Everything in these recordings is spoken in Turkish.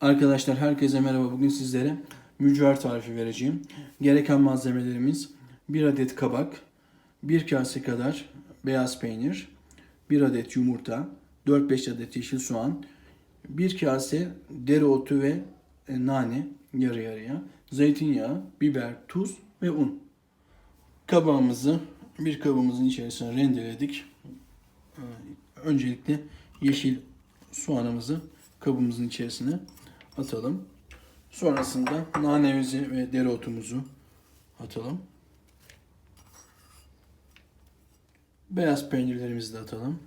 Arkadaşlar herkese merhaba. Bugün sizlere mücver tarifi vereceğim. Gereken malzemelerimiz 1 adet kabak, 1 kase kadar beyaz peynir, 1 adet yumurta, 4-5 adet yeşil soğan, 1 kase dereotu ve e, nane yarı yarıya, zeytinyağı, biber, tuz ve un. Kabağımızı bir kabımızın içerisine rendeledik. Ee, Öncelikle yeşil soğanımızı kabımızın içerisine atalım. Sonrasında nanemizi ve dereotumuzu atalım. Beyaz peynirlerimizi de atalım.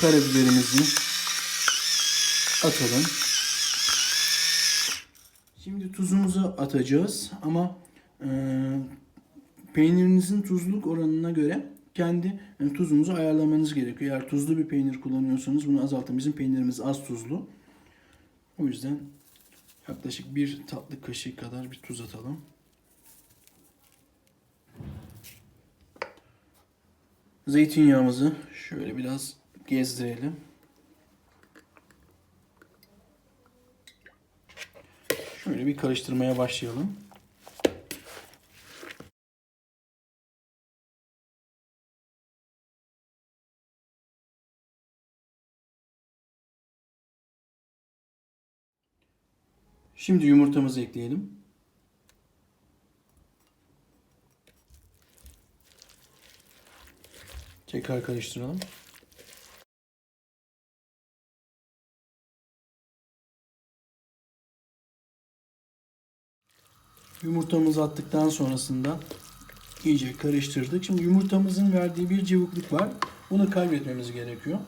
Karabiberimizi atalım. Şimdi tuzumuzu atacağız ama e, peynirinizin tuzluk oranına göre kendi e, tuzunuzu ayarlamanız gerekiyor. Eğer tuzlu bir peynir kullanıyorsanız bunu azaltın. Bizim peynirimiz az tuzlu. O yüzden yaklaşık bir tatlı kaşığı kadar bir tuz atalım. Zeytinyağımızı şöyle biraz gezdirelim. Şöyle bir karıştırmaya başlayalım. Şimdi yumurtamızı ekleyelim. Tekrar karıştıralım. Yumurtamızı attıktan sonrasında iyice karıştırdık. Şimdi yumurtamızın verdiği bir cıvıklık var. Bunu kaybetmemiz gerekiyor.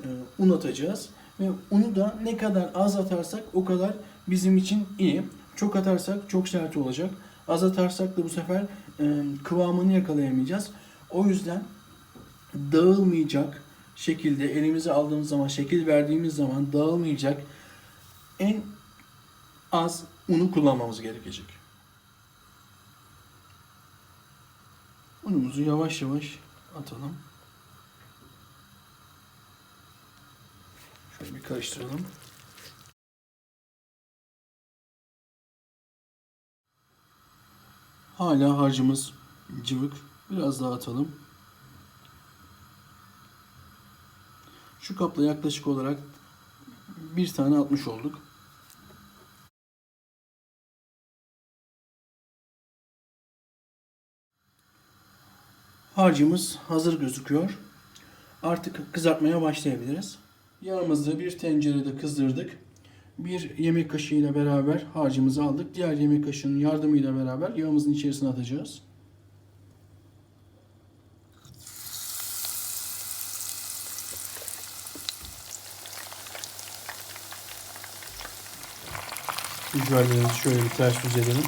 Ee, un atacağız. Ve unu da ne kadar az atarsak o kadar bizim için iyi. Çok atarsak çok sert olacak. Az atarsak da bu sefer e, kıvamını yakalayamayacağız. O yüzden dağılmayacak şekilde elimize aldığımız zaman, şekil verdiğimiz zaman dağılmayacak en az unu kullanmamız gerekecek. Unumuzu yavaş yavaş atalım. Şöyle bir karıştıralım. Hala harcımız cıvık. Biraz daha atalım. Şu kapla yaklaşık olarak bir tane atmış olduk. Harcımız hazır gözüküyor. Artık kızartmaya başlayabiliriz. Yağımızı bir tencerede kızdırdık. Bir yemek kaşığıyla beraber harcımızı aldık. Diğer yemek kaşığının yardımıyla beraber yağımızın içerisine atacağız. Biberlerimizi şöyle bir ters yüz edelim.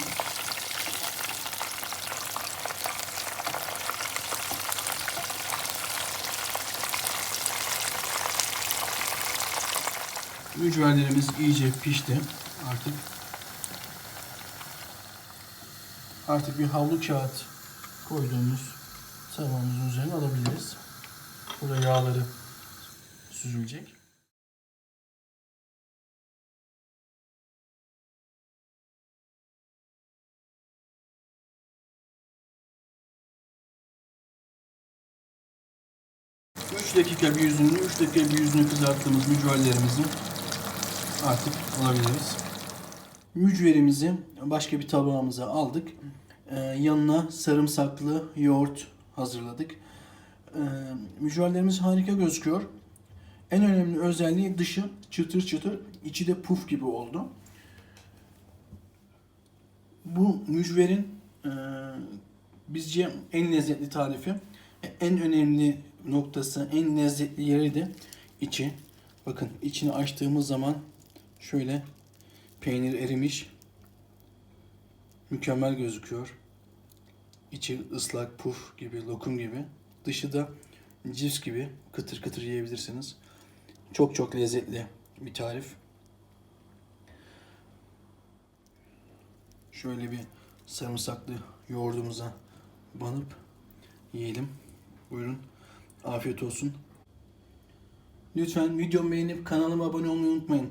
Mücverlerimiz iyice pişti. Artık artık bir havlu kağıt koyduğumuz tavamızın üzerine alabiliriz. Burada yağları süzülecek. Üç dakika bir yüzünü, 3 dakika bir yüzünü kızarttığımız mücverlerimizi artık alabiliriz. Mücverimizi başka bir tabağımıza aldık. Ee, yanına sarımsaklı yoğurt hazırladık. Ee, mücverlerimiz harika gözüküyor. En önemli özelliği dışı çıtır çıtır, içi de puf gibi oldu. Bu mücverin e, bizce en lezzetli tarifi. En önemli noktası, en lezzetli yeri de içi. Bakın içini açtığımız zaman şöyle peynir erimiş. Mükemmel gözüküyor. İçi ıslak puf gibi, lokum gibi. Dışı da cips gibi kıtır kıtır yiyebilirsiniz. Çok çok lezzetli bir tarif. Şöyle bir sarımsaklı yoğurdumuza banıp yiyelim. Buyurun. Afiyet olsun. Lütfen videomu beğenip kanalıma abone olmayı unutmayın.